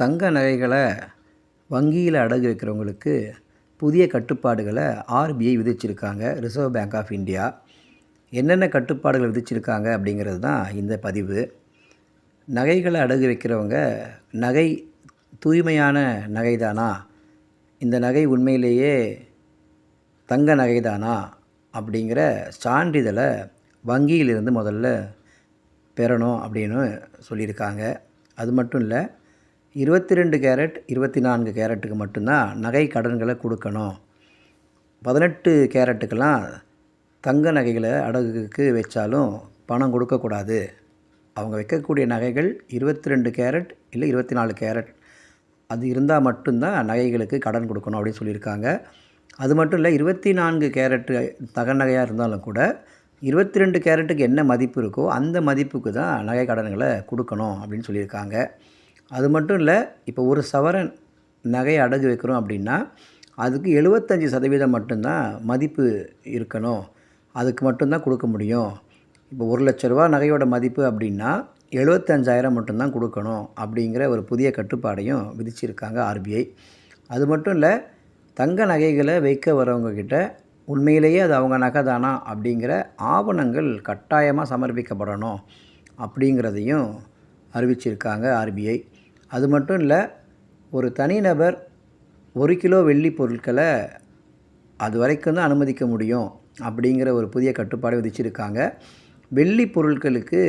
தங்க நகைகளை வங்கியில் அடகு வைக்கிறவங்களுக்கு புதிய கட்டுப்பாடுகளை ஆர்பிஐ விதிச்சிருக்காங்க ரிசர்வ் பேங்க் ஆஃப் இந்தியா என்னென்ன கட்டுப்பாடுகள் விதிச்சிருக்காங்க அப்படிங்கிறது தான் இந்த பதிவு. நகைகளை அடகு வைக்கிறவங்க நகை தூய்மையான நகைதானா இந்த நகை உண்மையிலேயே தங்க நகைதானா அப்படிங்கிற சான்றிதழை வங்கியிலிருந்து முதல்ல பெறணும் அப்படின்னு சொல்லியிருக்காங்க. அது மட்டும் இல்லை இருபத்தி ரெண்டு கேரட் இருபத்தி நான்கு கேரட்டுக்கு மட்டும்தான் நகை கடன்களை கொடுக்கணும். பதினெட்டு கேரட்டுக்கெல்லாம் தங்க நகைகளை அடகுக்கு வச்சாலும் பணம் கொடுக்கக்கூடாது. அவங்க வைக்கக்கூடிய நகைகள் இருபத்தி ரெண்டு கேரட் இல்லை இருபத்தி நாலு கேரட். அது இருந்தால் மட்டும்தான் நகைகளுக்கு கடன் கொடுக்கணும் அப்படின்னு சொல்லியிருக்காங்க. அது மட்டும் இல்லை இருபத்தி நான்கு கேரட்டு தக நகையாக இருந்தாலும் கூட இருபத்தி ரெண்டு கேரட்டுக்கு என்ன மதிப்பு இருக்கோ அந்த மதிப்புக்கு தான் நகை கடன்களை கொடுக்கணும் அப்படின்னு சொல்லியிருக்காங்க. அது மட்டும் இல்லை இப்போ ஒரு சவரன் நகையை அடகு வைக்கிறோம் அப்படின்னா அதுக்கு எழுபத்தஞ்சி சதவீதம் மட்டும்தான் மதிப்பு இருக்கணும். அதுக்கு மட்டும்தான் கொடுக்க முடியும். இப்போ ஒரு லட்ச ரூபா நகையோட மதிப்பு அப்படின்னா எழுபத்தஞ்சாயிரம் மட்டும்தான் கொடுக்கணும் அப்படிங்கிற ஒரு புதிய கட்டுப்பாடையும் விதிச்சிருக்காங்க ஆர்பிஐ அது மட்டும் இல்லை தங்க நகைகளை வைக்க வரவங்கக்கிட்ட உண்மையிலேயே அது அவங்க நகை தானா அப்படிங்கிற ஆவணங்கள் கட்டாயமாக சமர்ப்பிக்கப்படணும் அப்படிங்கிறதையும் அறிவிச்சிருக்காங்க ஆர்பிஐ அது மட்டும் இல்லை ஒரு தனிநபர் ஒரு கிலோ வெள்ளி பொருட்களை அது வரைக்கும் தான் அனுமதிக்க முடியும் அப்படிங்கிற ஒரு புதிய கட்டுப்பாடு விதிச்சிருக்காங்க. வெள்ளி பொருட்களுக்கு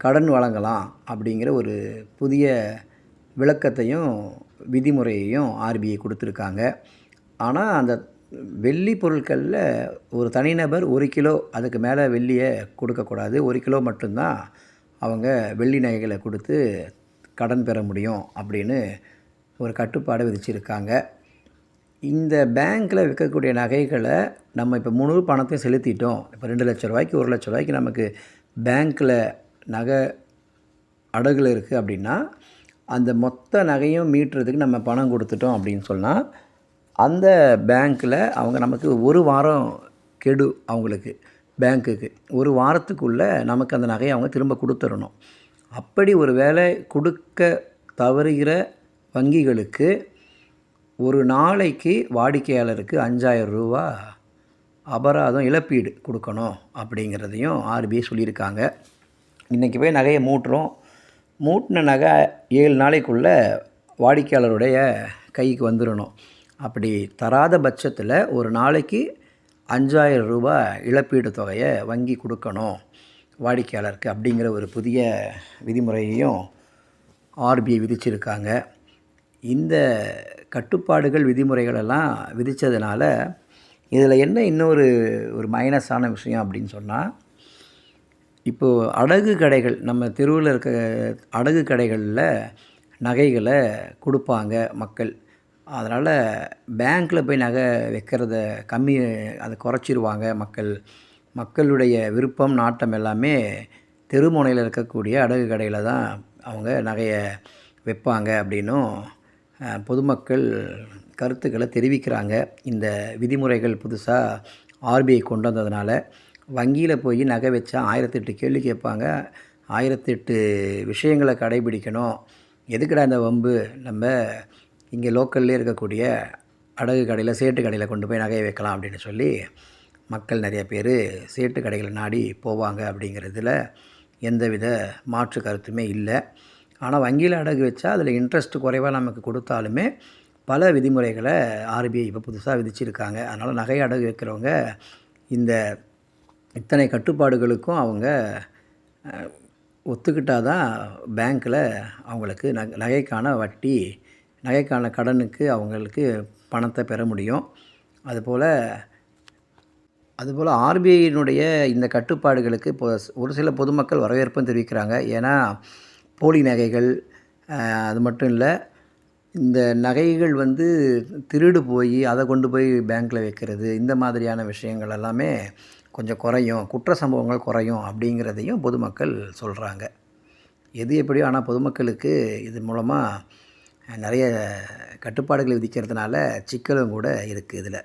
கடன் வழங்கலாம் அப்படிங்கிற ஒரு புதிய விளக்கத்தையும் விதிமுறையையும் ஆர்பிஐ கொடுத்துருக்காங்க. ஆனால் அந்த வெள்ளி பொருட்களில் ஒரு தனிநபர் ஒரு கிலோ அதுக்கு மேலே வெள்ளியை கொடுக்கக்கூடாது ஒரு கிலோ மட்டும்தான் அவங்க வெள்ளி நகைகளை கொடுத்து கடன் பெற முடியும் அப்படின்னு ஒரு கட்டுப்பாடு விதிச்சிருக்காங்க. இந்த பேங்க்கில் விற்கக்கூடிய நகைகளை நம்ம இப்போ முழு பணத்தையும் செலுத்திட்டோம். இப்போ ரெண்டு லட்ச ரூபாய்க்கு ஒரு லட்ச ரூபாய்க்கு நமக்கு பேங்க்கில் நகை அடகுல இருக்குது அப்படின்னா அந்த மொத்த நகையும் மீட்டுறதுக்கு நம்ம பணம் கொடுத்துட்டோம் அப்படின்னு சொன்னால் அந்த பேங்க்கில் அவங்க நமக்கு ஒரு வாரம் கெடு அவங்களுக்கு பேங்க்குக்கு. ஒரு வாரத்துக்குள்ளே நமக்கு அந்த நகையை அவங்க திரும்ப கொடுத்துடணும் அப்படி ஒரு வேலை கொடுக்க தவறுகிற வங்கிகளுக்கு ஒரு நாளைக்கு வாடிக்கையாளருக்கு அஞ்சாயிரம் ரூபா அபராதம் இழப்பீடு கொடுக்கணும் அப்படிங்கிறதையும் ஆர்பிஐ சொல்லியிருக்காங்க. இன்றைக்கி போய் நகையை மூட்டுறோம். மூட்டின நகை ஏழு நாளைக்குள்ளே வாடிக்கையாளருடைய கைக்கு வந்துடணும். அப்படி தராத பட்சத்தில் ஒரு நாளைக்கு அஞ்சாயிரம் ரூபாய் இழப்பீடு தொகையை வங்கி கொடுக்கணும். வாடிக்கையாளருக்கு அப்படிங்கிற ஒரு புதிய விதிமுறையையும் ஆர்பிஐ விதிச்சிருக்காங்க. இந்த கட்டுப்பாடுகள் விதிமுறைகளெல்லாம் விதித்ததுனால இதில் என்ன இன்னொரு ஒரு மைனஸான விஷயம் அப்படின்னு சொன்னால் இப்போது அடகு கடைகள் நம்ம தெருவில் இருக்க அடகு கடைகளில் நகைகளை கொடுப்பாங்க மக்கள். அதனால் பேங்க்கில் போய் நகை வைக்கிறத கம்மி அதை குறைச்சிருவாங்க மக்கள். மக்களுடைய விருப்பம் நாட்டம் எல்லாமே தெருமுனையில் இருக்கக்கூடிய அடகு கடையில் தான் அவங்க நகையை வைப்பாங்க அப்படின்னும் பொதுமக்கள் கருத்துக்களை தெரிவிக்கிறாங்க. இந்த விதிமுறைகள் புதுசாக ஆர்பிஐ கொண்டு வந்ததுனால வங்கியில் போய் நகை வச்சா ஆயிரத்தெட்டு கேள்வி கேட்பாங்க. ஆயிரத்தெட்டு விஷயங்களை கடைபிடிக்கணும். எதுக்குடா இந்த வம்பு? நம்ம இங்கே லோக்கல்லே இருக்கக்கூடிய அடகு கடையில் சேட்டு கடையில் கொண்டு போய் நகையை வைக்கலாம் அப்படின்னு சொல்லி மக்கள் நிறைய பேர் சேட்டு கடைகளை நாடி போவாங்க அப்படிங்கிறதுல எந்தவித மாற்று கருத்துமே இல்லை. ஆனால் வங்கியில் அடகு வச்சா அதில் இன்ட்ரெஸ்ட் குறைவாக நமக்கு கொடுத்தாலுமே பல விதிமுறைகளை ஆர்பிஐ இப்போ புதுசாக விதிச்சிருக்காங்க. அதனால் நகை அடகு வைக்கிறவங்க இந்த இத்தனை கட்டுப்பாடுகளுக்கும் அவங்க ஒத்துக்கிட்டால் தான் பேங்க்கில் அவங்களுக்கு நக நகைக்கான வட்டி நகைக்கான கடனுக்கு அவங்களுக்கு பணத்தை பெற முடியும். அதுபோல் அதுபோல் ஆர்பிஐயினுடைய இந்த கட்டுப்பாடுகளுக்கு இப்போ ஒரு சில பொதுமக்கள் வரவேற்பும் தெரிவிக்கிறாங்க. ஏன்னா போலி நகைகள் அது மட்டும் இல்லை இந்த நகைகள் வந்து திருடு போய் அதை கொண்டு போய் பேங்க்கில் வைக்கிறது இந்த மாதிரியான விஷயங்கள் எல்லாமே கொஞ்சம் குறையும். குற்ற சம்பவங்கள் குறையும் அப்படிங்கிறதையும் பொதுமக்கள் சொல்கிறாங்க எது எப்படியோ ஆனால் பொதுமக்களுக்கு இது மூலமாக நிறைய கட்டுப்பாடுகள் விதிக்கிறதுனால சிக்கலும் கூட இருக்குது இதில்.